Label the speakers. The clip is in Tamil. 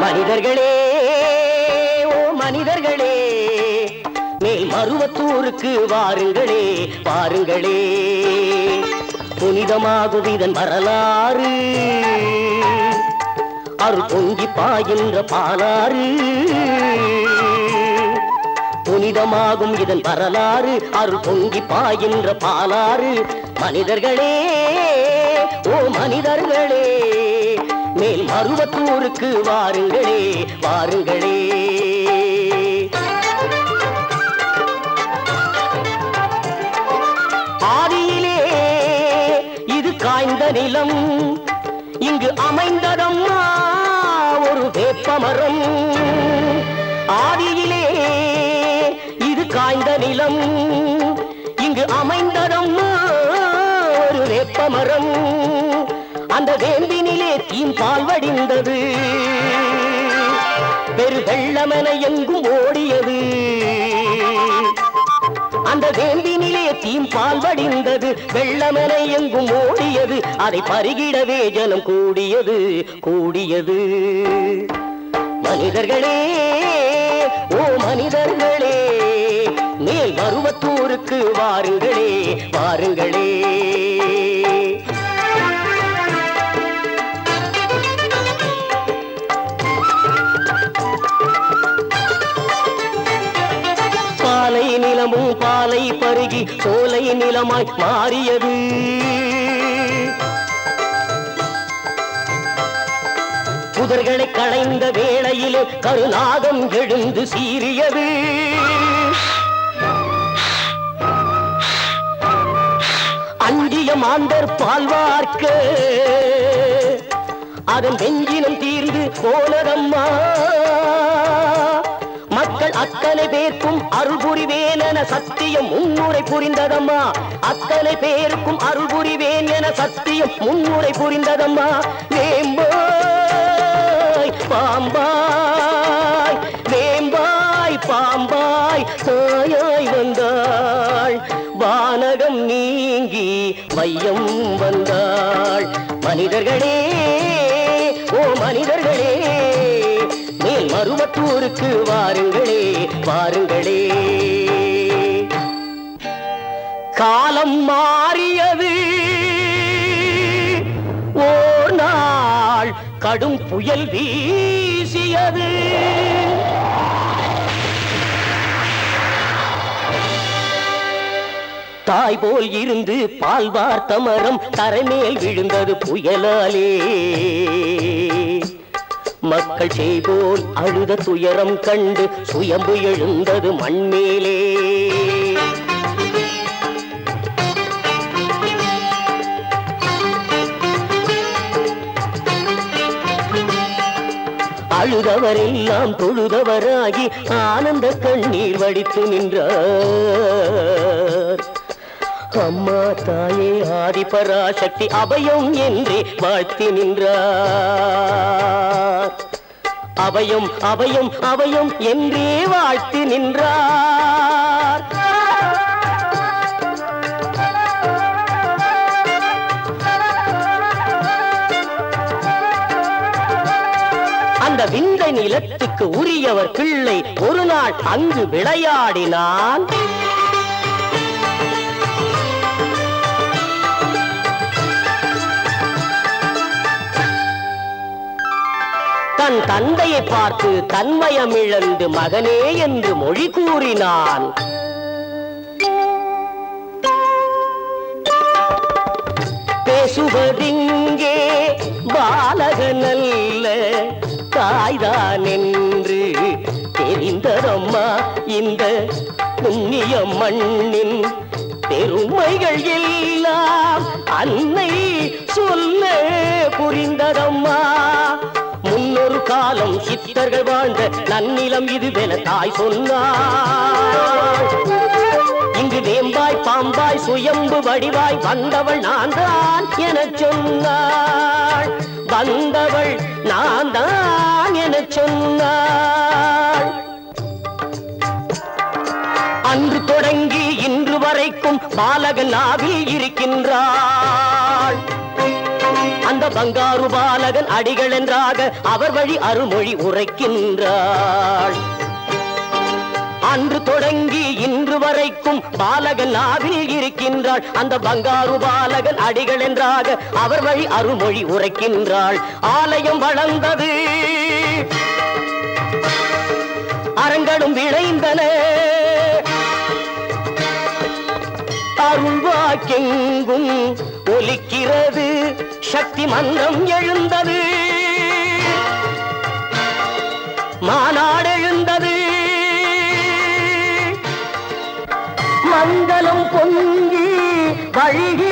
Speaker 1: மனிதர்களே ஓ மனிதர்களே மேல் மருவத்தூருக்கு வாருங்களே வாருங்களே. புனிதமாகும் இதன் வரலாறு. அருள் பொங்கி பாயின்ற பாலாறு. புனிதமாகும் இதன் வரலாறு. அருள் பொங்கி பாயின்ற பாலாறு. மனிதர்களே ஓ மனிதர்களே. மேல் மருவத்தூருக்கு வாருங்களே வாருங்களே. ஆதியிலே இது காய்ந்த நிலம் இங்கு அமைந்ததம்மா ஒரு வேப்பமரம். ஆதியிலே இது காய்ந்த நிலம் இங்கு அமைந்ததம்மா ஒரு வேப்பமரம். அந்த வேம்பினிலே வெள்ளமென எங்கும் ஓடியது. அந்த வேம்பினிலே தீம்பால் வடிந்தது. வெள்ளமென எங்கும் ஓடியது. அதை பருகிடவே ஜனம் கூடியது கூடியது. மனிதர்களே ஓ மனிதர்களே மேல் பருவத்தூருக்கு வாருங்களே வாருங்களே. பாலை நிலமும் பாலை பருகி சோலை நிலமாய் மாறியது. புதர்களை களைந்த வேளையிலே கருநாகம் எழுந்து சீரியது அஞ்சிய மாந்தர் பால்வார்க்க அதன் வெஞ்சினம் தீர்ந்து போனதம்மா. அத்தனை பேர்க்கும் அருள் புரிவேன் என சத்தியம் முன்னுரை புரிந்ததம்மா. அத்தனை பேருக்கும் அருள் புரிவேன் என சத்தியம் முன்னுரை புரிந்ததம்மா. வேம்பாய் பாம்பாய் வேம்பாய் பாம்பாய் தாயாய் வந்தாள். வானகம் நீங்கி வையம் வந்தாள். மனிதர்களே ஓ மனிதர்கள் ஊருக்கு வாருங்களே வாருங்களே. காலம் மாறியது. ஓ நாள் கடும் புயல் வீசியது. தாய் போல் இருந்து பால் வார்த்த மரம் தரைமேல் விழுந்தது புயலாலே. மக்கள் செய்போல் அழுத துயரம் கண்டு சுயம்பு எழுந்தது மண்மேலே. அழுதவரெல்லாம் தொழுதவராகி ஆனந்த கண்ணீர் வடித்து நின்றார் அம்மா தாயே ஆதிபராசக்தி அபயம் என்றே வாழ்த்தி நின்றார். அபயம் அபயம் அபயம் என்றே வாழ்த்தி நின்றார். அந்த விந்தை நிலத்துக்கு உரியவர் பிள்ளை ஒரு நாள் அங்கு விளையாடினான். தன் தந்தையை பார்த்து தன்மயமிழந்து மகனே என்று மொழி கூறினான். பேசுவதிங்கே பாலகனல்ல தாய்தான் என்று தெரிந்ததம்மா இந்த புண்ணிய மண்ணின் பெருமைகள் எல்லாம் அன்னை சித்தர்கள் வாழ்ந்த நன்னிலம் இதுவென தாய் சொன்னாள் இங்கு வேம்பாய் பாம்பாய் சுயம்பு வடிவாய் வந்தவள் நான் தான் என சொன்னாள். வந்தவள் நான் தான் என சொன்னாள். அன்று தொடங்கி இன்று வரைக்கும் பாலகன் நாவில் இருக்கின்றாள். அந்த பங்காரு பாலகன் அடிகள் என்றாக அவர் வழி அருமொழி உரைக்கின்றாள். அன்று தொடங்கி இன்று வரைக்கும் பாலகன் நாவில் இருக்கின்றாள். அந்த பங்காரு பாலகன் அடிகள் என்றாக அவர் வழி அருமொழி உரைக்கின்றாள். ஆலயம் வளர்ந்தது. அரங்கடும் விளைந்தன. அருள்வாக்கெங்கும் ஒலிக்கிறது. சக்தி மந்திரம் எழுந்தது. மாநாடு எழுந்தது மங்களம் பொங்கி வழிக